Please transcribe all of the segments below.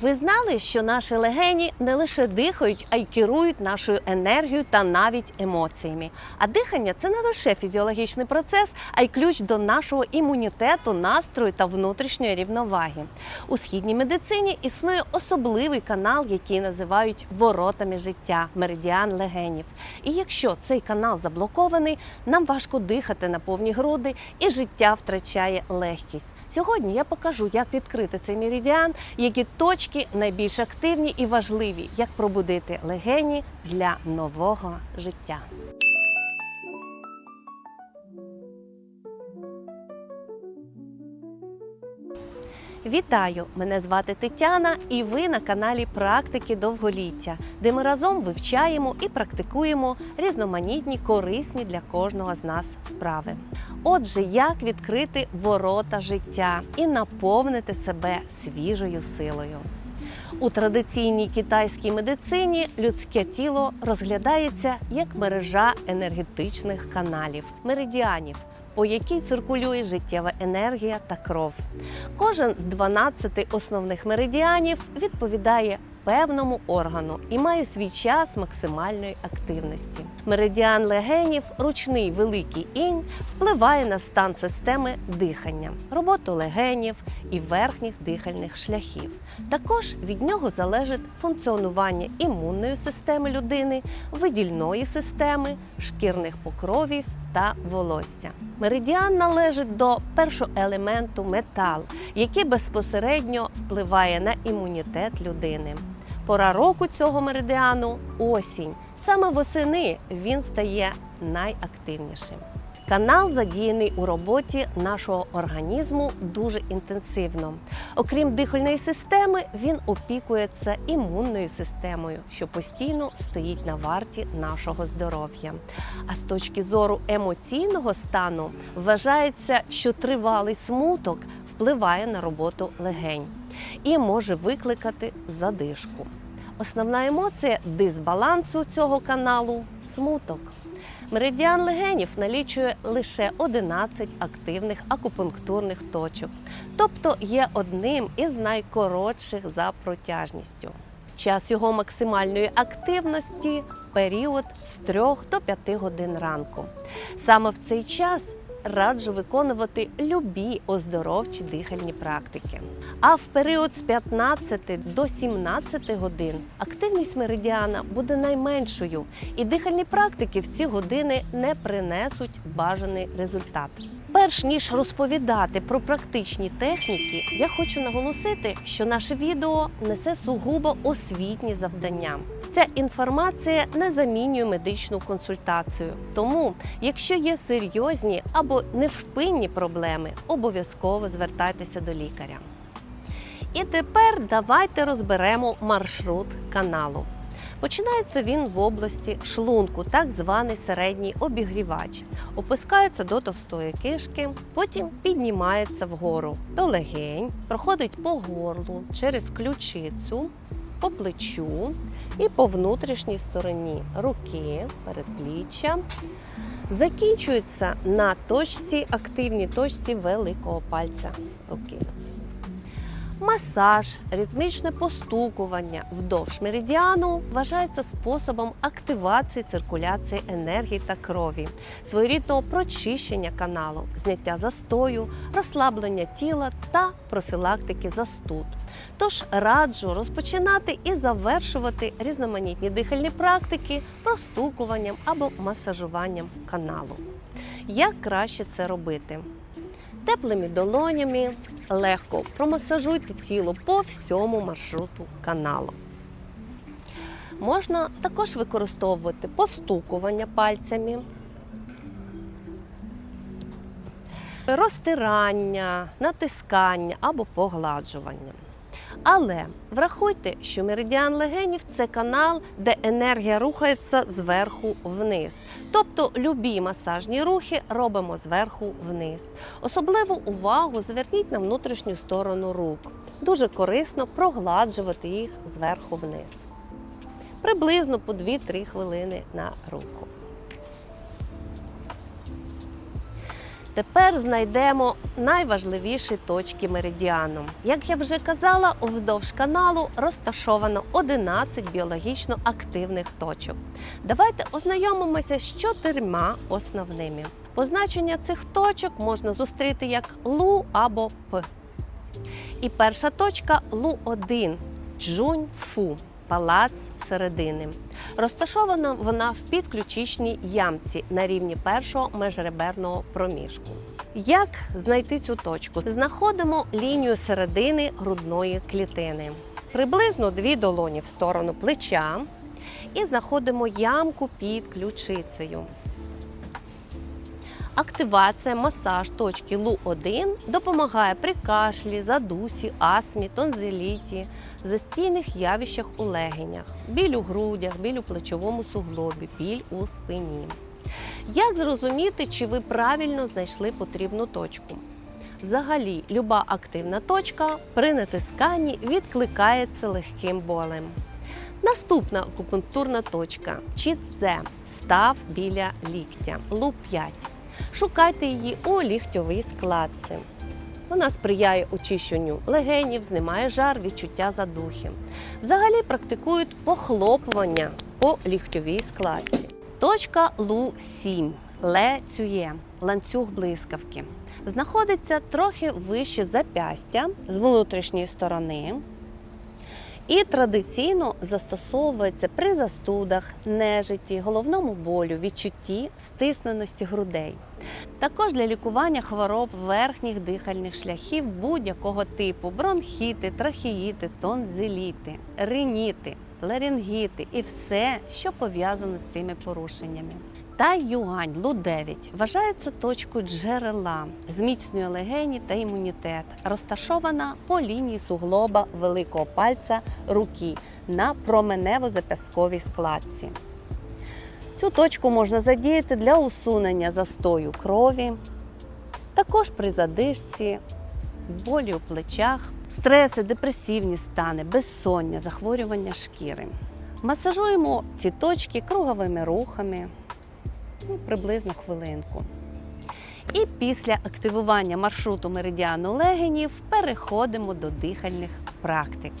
Ви знали, що наші легені не лише дихають, а й керують нашою енергією та навіть емоціями. А дихання це не лише фізіологічний процес, а й ключ до нашого імунітету, настрою та внутрішньої рівноваги. У східній медицині існує особливий канал, який називають воротами життя меридіан легенів. І якщо цей канал заблокований, нам важко дихати на повні груди, і життя втрачає легкість. Сьогодні я покажу, як відкрити цей меридіан, які точки найбільш активні і важливі, як пробудити легені для нового життя. Вітаю! Мене звати Тетяна, і ви на каналі Практики довголіття, де ми разом вивчаємо і практикуємо різноманітні корисні для кожного з нас вправи. Отже, як відкрити ворота життя і наповнити себе свіжою силою. У традиційній китайській медицині людське тіло розглядається як мережа енергетичних каналів, меридіанів, по якій циркулює життєва енергія та кров. Кожен з 12 основних меридіанів відповідає певному органу і має свій час максимальної активності. Меридіан легенів, ручний великий інь, впливає на стан системи дихання, роботу легенів і верхніх дихальних шляхів. Також від нього залежить функціонування імунної системи людини, видільної системи, шкірних покровів та волосся. Меридіан належить до першого елементу метал, який безпосередньо впливає на імунітет людини. Пора року цього меридіану осінь. Саме восени він стає найактивнішим. Канал задіяний у роботі нашого організму дуже інтенсивно. Окрім дихальної системи, він опікується імунною системою, що постійно стоїть на варті нашого здоров'я. А з точки зору емоційного стану вважається, що тривалий смуток впливає на роботу легень і може викликати задишку. Основна емоція дисбалансу цього каналу смуток. Меридіан легенів налічує лише 11 активних акупунктурних точок, тобто є одним із найкоротших за протяжністю. Час його максимальної активності період з 3 до 5 годин ранку. Саме в цей час раджу виконувати любі оздоровчі дихальні практики. А в період з 15 до 17 годин активність меридіана буде найменшою, і дихальні практики в ці години не принесуть бажаний результат. Перш ніж розповідати про практичні техніки, я хочу наголосити, що наше відео несе сугубо освітні завдання. Ця інформація не замінює медичну консультацію. Тому, якщо є серйозні або невпинні проблеми, обов'язково звертайтеся до лікаря. І тепер давайте розберемо маршрут каналу. Починається він в області шлунку, так званий середній обігрівач. Опускається до товстої кишки, потім піднімається вгору до легень, проходить по горлу через ключицю, по плечу і по внутрішній стороні руки, передпліччя. Закінчується на точці, активній точці великого пальця руки. Масаж, ритмічне постукування вдовж меридіану вважається способом активації циркуляції енергії та крові, своєрідного прочищення каналу, зняття застою, розслаблення тіла та профілактики застуд. Тож раджу розпочинати і завершувати різноманітні дихальні практики простукуванням або масажуванням каналу. Як краще це робити? Теплими долонями легко промасажуйте тіло по всьому маршруту каналу. Можна також використовувати постукування пальцями, розтирання, натискання або погладжування. Але врахуйте, що меридіан легенів це канал, де енергія рухається зверху вниз. Тобто любі масажні рухи робимо зверху вниз. Особливу увагу зверніть на внутрішню сторону рук. Дуже корисно прогладжувати їх зверху вниз. Приблизно по 2-3 хвилини на руку. Тепер знайдемо найважливіші точки меридіану. Як я вже казала, вздовж каналу розташовано 11 біологічно активних точок. Давайте ознайомимося з чотирма основними. Позначення цих точок можна зустріти як Лу або П. І перша точка Лу-1 Джунь-Фу, палац середини. Розташована вона в підключичній ямці на рівні першого межреберного проміжку. Як знайти цю точку? Знаходимо лінію середини грудної клітини. Приблизно дві долоні в сторону плеча і знаходимо ямку під ключицею. Активація, масаж точки ЛУ1 допомагає при кашлі, задусі, астмі, тонзиліті, застійних явищах у легенях, біль у грудях, біль у плечовому суглобі, біль у спині. Як зрозуміти, чи ви правильно знайшли потрібну точку? Взагалі, люба активна точка при натисканні відкликається легким болем. Наступна акупунктурна точка чи це став біля ліктя ЛУ5. Шукайте її у ліктьовій складці. Вона сприяє очищенню легенів, знімає жар, відчуття задухи. Взагалі практикують похлопування по ліктьовій складці. Точка Лу-7 Ле Цює, ланцюг блискавки. Знаходиться трохи вище запястя з внутрішньої сторони. І традиційно застосовується при застудах, нежиті, головному болю, відчутті стисненості грудей. Також для лікування хвороб верхніх дихальних шляхів будь-якого типу бронхіти, трахеїти, тонзиліти, риніти, ларингіти і все, що пов'язано з цими порушеннями. Та юань Лу-9 вважається точкою джерела, зміцнює легені та імунітет, розташована по лінії суглоба великого пальця руки на променево-запястковій складці. Цю точку можна задіяти для усунення застою крові, також при задишці, болі у плечах, стреси, депресивні стани, безсоння, захворювання шкіри. Масажуємо ці точки круговими рухами ну, приблизно хвилинку. І після активування маршруту меридіану легенів переходимо до дихальних практик.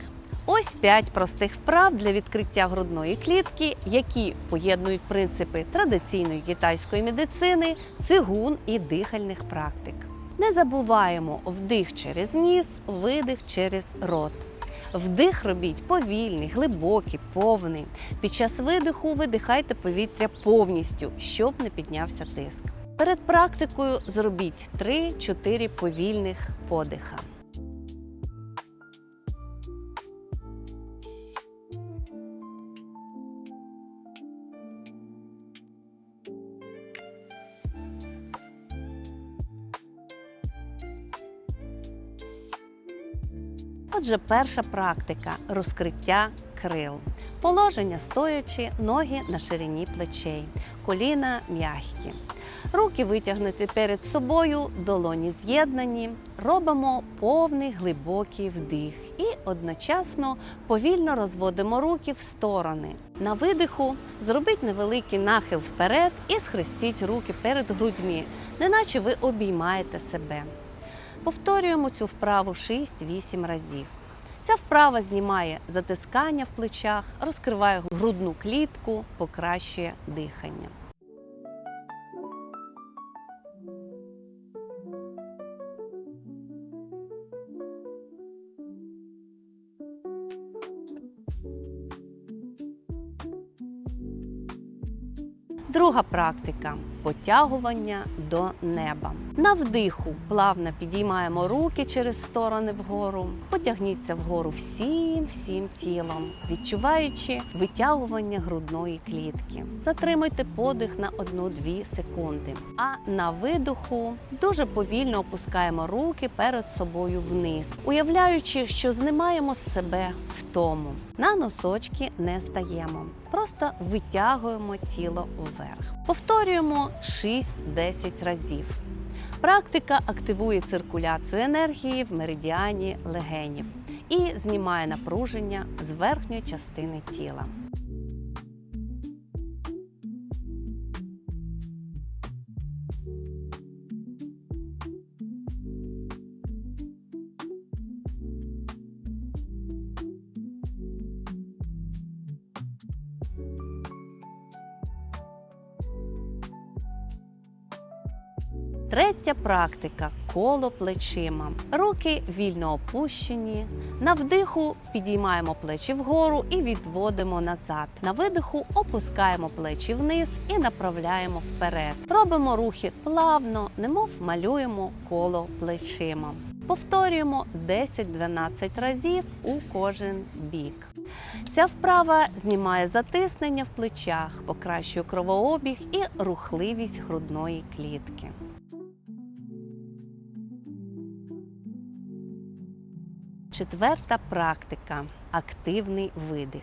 Ось п'ять простих вправ для відкриття грудної клітки, які поєднують принципи традиційної китайської медицини, цигун і дихальних практик. Не забуваємо вдих через ніс, видих через рот. Вдих робіть повільний, глибокий, повний. Під час видиху видихайте повітря повністю, щоб не піднявся тиск. Перед практикою зробіть 3-4 повільних подиха. Отже, перша практика розкриття крил. Положення стоячи, ноги на ширині плечей, коліна м'які. Руки витягнуті перед собою, долоні з'єднані. Робимо повний глибокий вдих і одночасно повільно розводимо руки в сторони. На видиху зробіть невеликий нахил вперед і схрестіть руки перед грудьми, неначе ви обіймаєте себе. Повторюємо цю вправу 6-8 разів. Ця вправа знімає затискання в плечах, розкриває грудну клітку, покращує дихання. Друга практика потягування до неба. На вдиху плавно підіймаємо руки через сторони вгору. Потягніться вгору всім всім тілом, відчуваючи витягування грудної клітки. Затримуйте подих на 1-2 секунди. А на видоху дуже повільно опускаємо руки перед собою вниз, уявляючи, що знімаємо з себе втому. На носочки не стаємо. Просто витягуємо тіло вверх. Повторюємо 6-10 разів. Практика активує циркуляцію енергії в меридіані легенів і знімає напруження з верхньої частини тіла. Третя практика коло плечима. Руки вільно опущені. На вдиху підіймаємо плечі вгору і відводимо назад. На видиху опускаємо плечі вниз і направляємо вперед. Робимо рухи плавно, немов малюємо коло плечима. Повторюємо 10-12 разів у кожен бік. Ця вправа знімає затиснення в плечах, покращує кровообіг і рухливість грудної клітки. Четверта практика активний видих.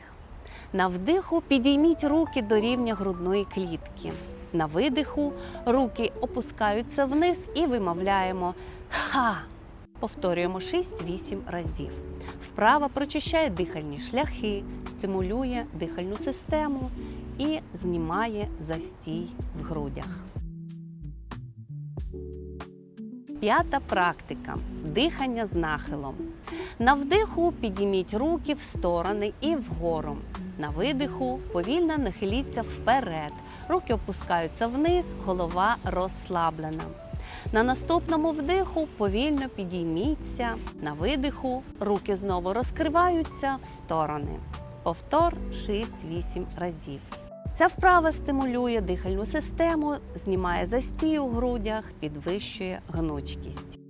На вдиху підійміть руки до рівня грудної клітки. На видиху руки опускаються вниз і вимовляємо ха. Повторюємо 6-8 разів. Вправа прочищає дихальні шляхи, стимулює дихальну систему і знімає застій в грудях. П'ята практика дихання з нахилом. На вдиху підійміть руки в сторони і вгору. На видиху повільно нахиліться вперед. Руки опускаються вниз, голова розслаблена. На наступному вдиху повільно підійміться. На видиху руки знову розкриваються в сторони. Повтор 6-8 разів. Ця вправа стимулює дихальну систему, знімає застій у грудях, підвищує гнучкість.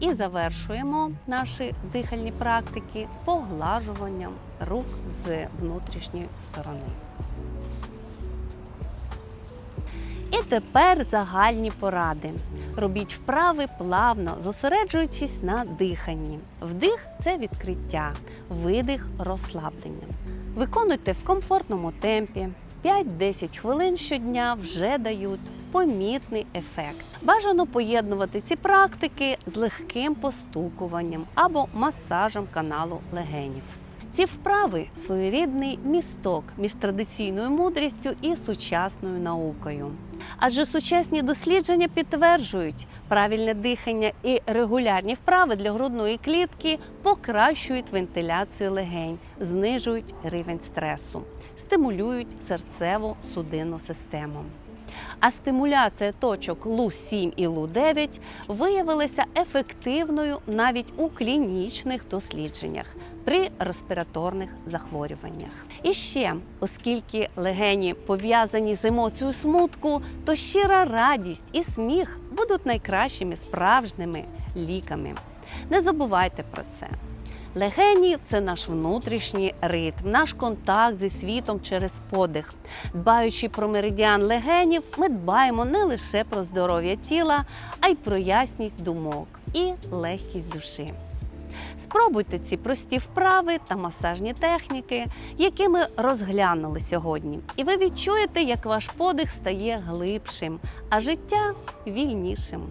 І завершуємо наші дихальні практики поглажуванням рук з внутрішньої сторони. І тепер загальні поради. Робіть вправи плавно, зосереджуючись на диханні. Вдих це відкриття, видих розслаблення. Виконуйте в комфортному темпі. 5-10 хвилин щодня вже дають помітний ефект. Бажано поєднувати ці практики з легким постукуванням або масажем каналу легенів. Ці вправи своєрідний місток між традиційною мудрістю і сучасною наукою. Адже сучасні дослідження підтверджують, правильне дихання і регулярні вправи для грудної клітки покращують вентиляцію легень, знижують рівень стресу, стимулюють серцево судинну систему. А стимуляція точок ЛУ-7 і ЛУ-9 виявилася ефективною навіть у клінічних дослідженнях при респіраторних захворюваннях. І ще, оскільки легені пов'язані з емоцією смутку, то щира радість і сміх будуть найкращими справжніми ліками. Не забувайте про це. Легені це наш внутрішній ритм, наш контакт зі світом через подих. Дбаючи про меридіан легенів, ми дбаємо не лише про здоров'я тіла, а й про ясність думок і легкість душі. Спробуйте ці прості вправи та масажні техніки, які ми розглянули сьогодні, і ви відчуєте, як ваш подих стає глибшим, а життя вільнішим.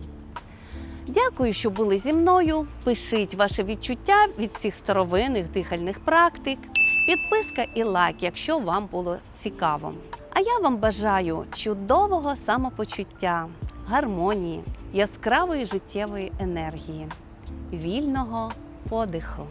Дякую, що були зі мною. Пишіть ваше відчуття від цих старовинних дихальних практик, підписка і лайк, якщо вам було цікаво. А я вам бажаю чудового самопочуття, гармонії, яскравої життєвої енергії, вільного подиху.